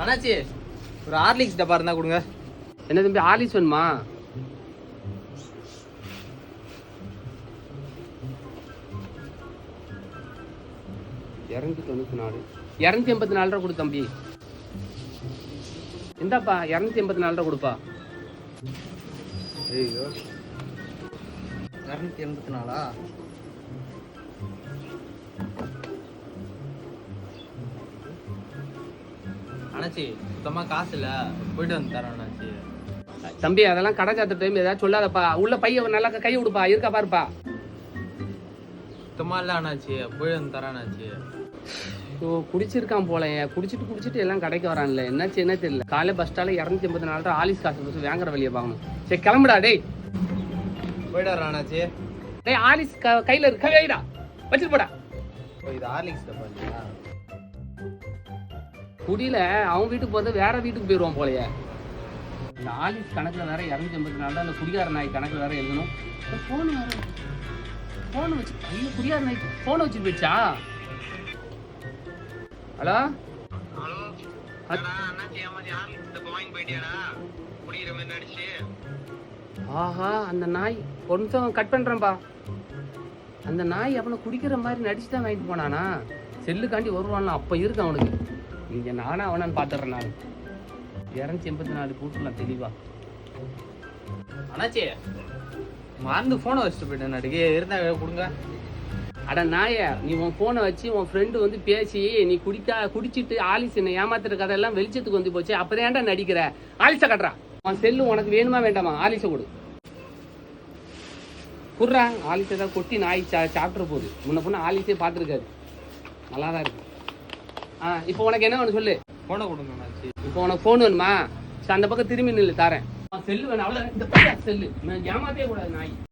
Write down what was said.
அண்ணாச்சி ஒரு ஹார்லிக்ஸ் டப்பா இருந்தா கொடுங்க. என்ன தம்பி ஆலிஸ் வேணுமா? இரநூத்தி தொண்ணூற்றி நாலு இரநூத்தி எண்பத்தி நாலு ரூபா கொடு தம்பி. இந்தாப்பா இரநூத்தி எண்பத்தி நாலு ரூபா கொடுப்பா. ஐயோ. இரநூத்தி எண்பத்தி நாலா அண்ணாச்சி சுத்தமா காசு இல்ல போயிட்டு வந்து தரேன் அண்ணாச்சி தம்பி அதெல்லாம் கடை சாத்த டைம் ஏதாவது சொல்லாதப்பா. உள்ள பைய நல்லா கை விடுப்பா இருக்கா பாருப்பா. சுத்தமா இல்ல அண்ணாச்சி போயிட்டு வந்து தரேன் அண்ணாச்சி ஓ குடிச்சிருக்கான் போல. குடிச்சிட்டு குடிச்சிட்டு எல்லாம் கடைக்கு வரான்ல. என்னாச்சு என்ன தெரியல. காலை பஸ் ஸ்டால இரநூத்தி எண்பத்தி நாலு ரூபா ஆலிஸ் காசு பஸ் வாங்குற வழியை பார்க்கணும். சரி கிளம்புடா டேய். போயிட்டு வரேன் அண்ணாச்சி டேய் ஆலிஸ் கையில இருக்கு. கைடா வச்சுட்டு போடா. இது ஹார்லிக்ஸ் டப்பா குடியில அவன் வீட்டுக்கு போறது வேற வீட்டுக்கு போயிடுவான் போலயே. ஆலிஸ் கணக்குல வேற இரநூத்தி எண்பத்தி நாலு அந்த குடிகார நாய் கணக்குல வேற எழுதணும். போன் வேற போன் வச்சு ஐயோ குடிகார நாய் போன் வச்சு போயிடுச்சா? ஹலோ? ஆஹா அந்த நாய். கொஞ்சம் கட் பண்றேன்பா. அந்த நாய் அவனை குடிக்கிற மாதிரி நடிச்சு தான் வாங்கிட்டு போனானா? செல்லுக்காண்டி வருவான்ல அப்ப இருக்கு அவனுக்கு. இங்க நானா அவனான்னு பாத்துறேன் நான். இரநூத்தி எண்பத்தி நாலு கூட்டலாம் தெளிவா. அண்ணாச்சி மறந்து போனை வச்சுட்டு போயிட்டேன் நடுக்கு இருந்தா கொடுங்க. அட நாய நீ உன் ஃபோனை வச்சு உன் ஃப்ரெண்டு வந்து பேசி நீ குடிக்கா குடிச்சிட்டு ஆலிஸ் என்ன ஏமாத்துற கதையெல்லாம் வெளிச்சத்துக்கு வந்து போச்சு. அப்பதான் ஏன்டா நடிக்கிற? ஆலிஸை கட்டுறா. உன் செல்லு உனக்கு வேணுமா வேண்டாமா? ஆலிஸை கொடு. குர்றா ஆலிஸ் ஏதாவது கொட்டி நாய் சா சாப்பிட்ற போகுது. முன்ன பொண்ணு ஆலிஸே பார்த்துருக்காரு. நல்லா தான் இருக்கு. ஆ இப்போ உனக்கு என்ன வேணும் சொல்லு. போனை கொடுங்க இப்போ உனக்கு ஃபோன் வேணுமா? சரி, அந்த பக்கம் திரும்பி நில்லு தரேன். செல்லு வேணும் அவ்வளோ இந்த செல்லு. ஏமாத்தே கூடாது நாய்.